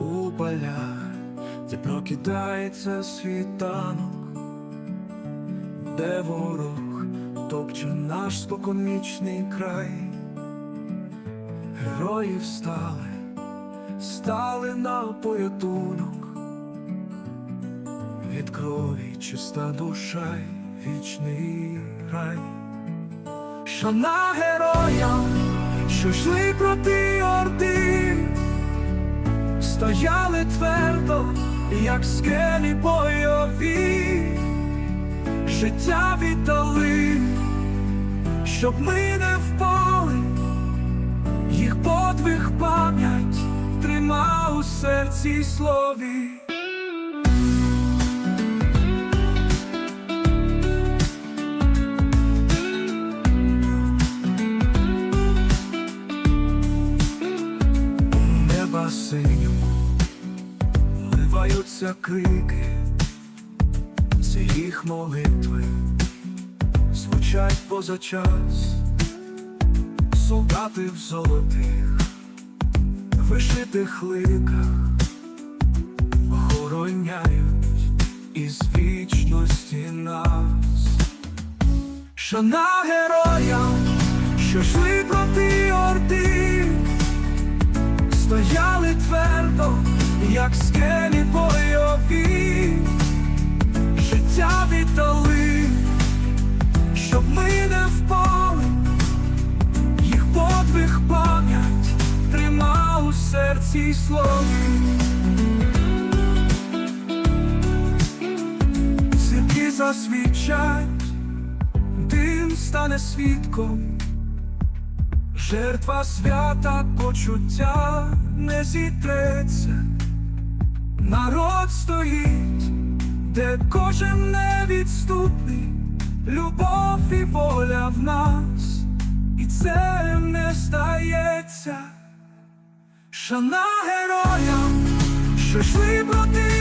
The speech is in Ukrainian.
У полях, де прокидається світанок, де ворог топче наш споконвічний край, герої встали, стали на порятунок, від крові чиста душа вічний рай. Шана героям, що йшли проти орди, стояли твердо, як скелі бойові, життя віддали, щоб ми не впали, їх подвиг пам'ять трима у серці слові. Синьому. Ливаються крики, це їх молитви. Звучать поза час, солдати в золотих, вишитих ликах. Охороняють із вічності нас. Шана героям, що йшли твердо, як скелі бойові, життя віддали, щоб ми не впали, їх подвиг пам'ять трима у серці й слові. Зірки засвічать, дим стане свідком. Жертва свята почуття не зітреться, народ стоїть, де кожен невідступний, любов і воля в нас, і це не стається. Шана героям, що йшли проти